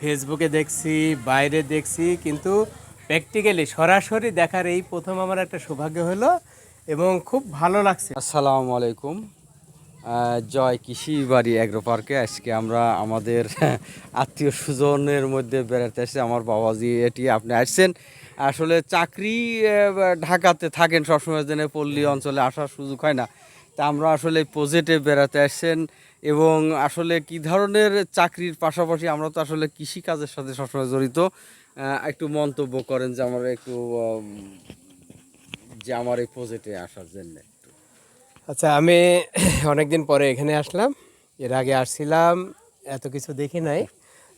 ফেসবুকে দেখছি, বাইরে দেখছি, কিন্তু প্র্যাকটিক্যালি সরাসরি দেখার এই প্রথম আমার একটা সৌভাগ্য হলো এবং খুব ভালো লাগছে। আসসালামু আলাইকুম। জয় কৃষি বাড়ি অ্যাগ্রো পার্কে আজকে আমরা আমাদের আত্মীয় স্বজনের মধ্যে বেড়াতে এসেছি। আমার বাবাজি এটি আপনি আসছেন। আসলে চাকরি ঢাকাতে থাকেন সবসময় জন্য পল্লী অঞ্চলে আসার সুযোগ হয় না। তা আমরা আসলে প্রজেক্টে বেড়াতে আসছেন। এবং আসলে কি ধরনের চাকরির পাশাপাশি আমরা তো আসলে কৃষিকাজের সাথে সবসময় জড়িত একটু মন্তব্য করেন যে আমার একটু যে আমার এই প্রজেক্টে আসার জন্য আচ্ছা আমি অনেকদিন পরে এখানে আসলাম। এর আগে আসছিলাম, এত কিছু দেখি নাই।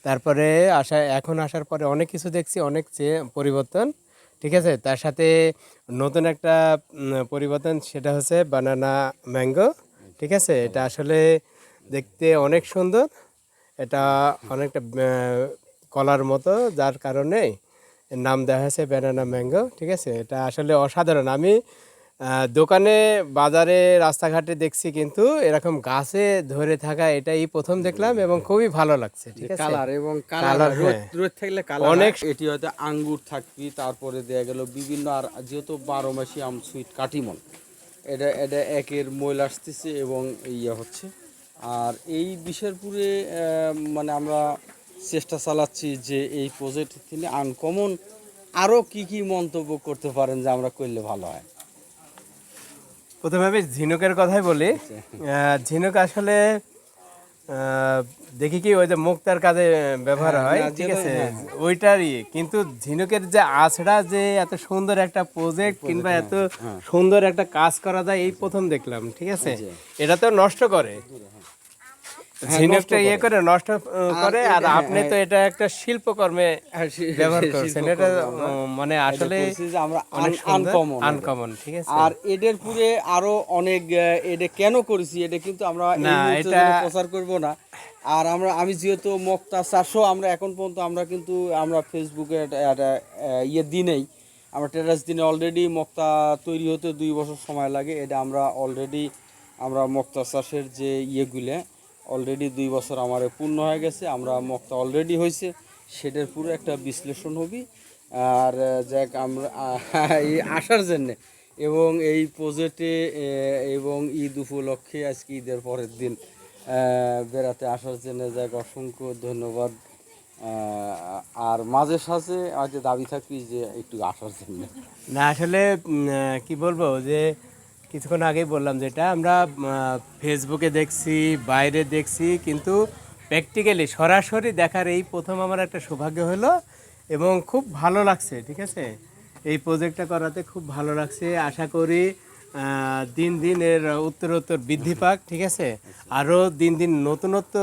তারপরে আসা, এখন আসার পরে অনেক কিছু দেখছি, অনেক পরিবর্তন, ঠিক আছে? তার সাথে নতুন একটা পরিবর্তন, সেটা হচ্ছে বানানা ম্যাঙ্গো ঠিক আছে? এটা আসলে দেখতে অনেক সুন্দর। এটা অনেকটা কলার মতো যার কারণে এর নাম দেওয়া হয়েছে ব্যানানা ম্যাঙ্গো ঠিক আছে? এটা আসলে অসাধারণ। আমি আহ, দোকানে বাজারে রাস্তাঘাটে দেখছি কিন্তু এরকম গাছে ধরে থাকা এটাই প্রথম দেখলাম এবং খুবই ভালো লাগছে ঠিক আছে? কালার এবং কালার রোদ হ্যাঁ। থাকলে কালার অনেক- অনেক এটি হয়তো আঙ্গুর থাকবি তারপরে দেয়া গেল বিভিন্ন আর যেহেতু বারো মাসি আম সুইট কাটিমন এটা এটা একের ময়লা আসতেছে এবং ইয়ে হচ্ছে। আর এই বিশেরপুরে মানে আমরা চেষ্টা চালাচ্ছি যে এই প্রজেক্ট তিনি আনকমন আরও কি কি মন্তব্য করতে পারেন যে আমরা করলে ভালো হয়। প্রথমে আমি ঝিনুকের কথাই বলি। ঝিনুক আসলে দেখি কি ওই যে মুক্তার কাজে ব্যবহার হ্যাঁ, হয় ঠিক আছে? হ্যাঁ, ওইটারই। কিন্তু ঝিনুকের যে আছড়া যে এত সুন্দর একটা প্রজেক্ট কিংবা এত হ্যাঁ, সুন্দর একটা কাজ করা যায় এই প্রথম দেখলাম ঠিক আছে? এটা তো নষ্ট করে। ঝিনুকটা ইয়ে করে। নষ্ট করে আর আপনি তো এটা একটা শিল্পকর্মে হ্যাঁ, ব্যবহার করছেন। এটা মানে আসলে আমরা আনকমন আনকমন ঠিক আছে? আর এদের পুরে আরও অনেক এটা কেন করেছি এটা কিন্তু আমরা না, এটা- প্রচার করব না। আর আমরা আমি যেহেতু মক্তা চারশো আমরা এখন পর্যন্ত আমরা কিন্তু আমরা ফেসবুকে একটা- একটা, ইয়ে দিনেই আমরা টেরাস দিনে অলরেডি মক্তা তৈরি হতে দুই বছর সময় লাগে। এটা আমরা অলরেডি আমরা মক্তা চাষের যে ইয়েগুলো অলরেডি দুই বছর আমার পূর্ণ হয়ে গেছে, আমরা মক্তা অলরেডি হয়েছে। সেটার পুরো একটা বিশ্লেষণ হবি। আর যাক, আমরা এই আসার জন্যে। এবং এই প্রজেক্টে এবং ঈদ উপলক্ষে আজকে ঈদের পরের দিন বেড়াতে আসার জন্য যাক, অসংখ্য ধন্যবাদ। আর মাঝে সাঝে হয়তো দাবি থাকবি যে একটু আসার জন্য। না, আসলে কি বলব যে কিছুক্ষণ আগেই বললাম যেটা আমরা ফেসবুকে দেখছি, বাইরে দেখছি, কিন্তু প্র্যাকটিক্যালি সরাসরি দেখার এই প্রথম আমার একটা সৌভাগ্য হলো এবং খুব ভালো লাগছে, ঠিক আছে? এই প্রজেক্টটা করাতে খুব ভালো লাগছে। আশা করি দিন দিন এর উত্তর উত্তর বৃদ্ধি পাক, ঠিক আছে? আরও দিন দিন নতুনত্ব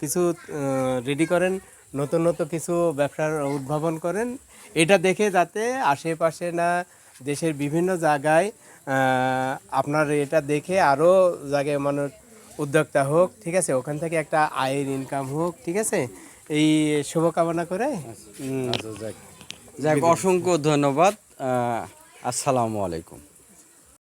কিছু রেডি করেন, নতুনত্ব কিছু ব্যবসার উদ্ভাবন করেন। এটা দেখে যাতে আশেপাশে না, দেশের বিভিন্ন জায়গায় আপনার এটা দেখে আরও জায়গায় মানুষ উদ্যোক্তা হোক ঠিক আছে? ওখান থেকে একটা আয়ের ইনকাম হোক ঠিক আছে? এই শুভকামনা করে আচ্ছা যাক। যাক অসংখ্য ধন্যবাদ। আসসালামু আলাইকুম।